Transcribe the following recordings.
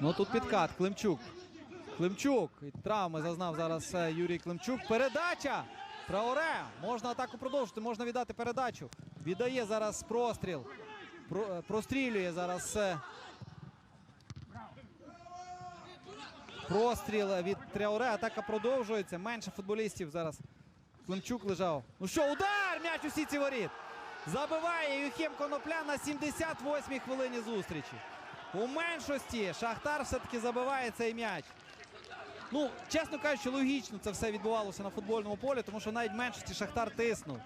Ну тут підкат. Климчук. Климчук. І травми зазнав зараз е, Юрій Климчук. Передача! Траоре. Можна атаку продовжити, можна віддати передачу. Віддає зараз простріл. Про, е, прострілює зараз. е, Простріл від Тряоре. Атака продовжується. Менше футболістів зараз. Климчук лежав. Ну що, удар! М'яч у сітці воріт. Забиває Юхім Конопля на 78-й хвилині зустрічі. У меншості Шахтар все-таки забиває цей м'яч. Ну, чесно кажучи, логічно це все відбувалося на футбольному полі, тому що навіть меншості Шахтар тиснув.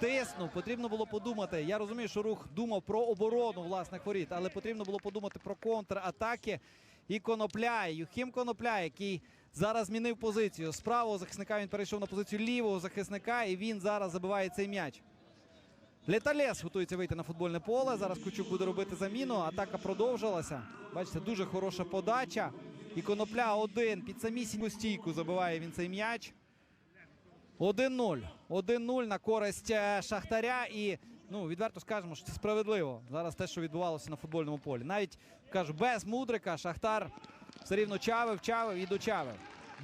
Тиснув, потрібно було подумати. Я розумію, що рух думав про оборону власних воріт, але потрібно було подумати про контратаки. І Конопля, і Юхім Конопля, який зараз змінив позицію. З правого захисника він перейшов на позицію лівого захисника, і він зараз забиває цей м'яч. Леталес готується вийти на футбольне поле. Зараз Кучук буде робити заміну. Атака продовжилася. Бачите, дуже хороша подача. І Конопля один під самісіньку стійку забиває він цей м'яч. 1-0. 1-0 на користь е, Шахтаря. І ну, відверто скажемо, що це справедливо. Зараз те, що відбувалося на футбольному полі. Навіть кажу, без мудрика Шахтар все рівно чавив, чавив і дочавив.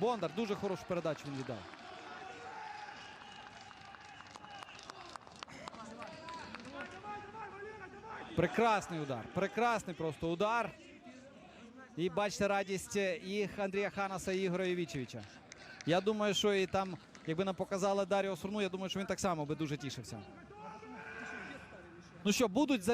Бондар дуже хорошу передачу він віддав. Прекрасний удар. Прекрасний просто удар. І бачите радість е, і Андрія Ханаса, і Ігоря Євічевича. Я думаю, що і там, якби нам показали Даріо Сурну, я думаю, що він так само би дуже тішився. Ну що, будуть за.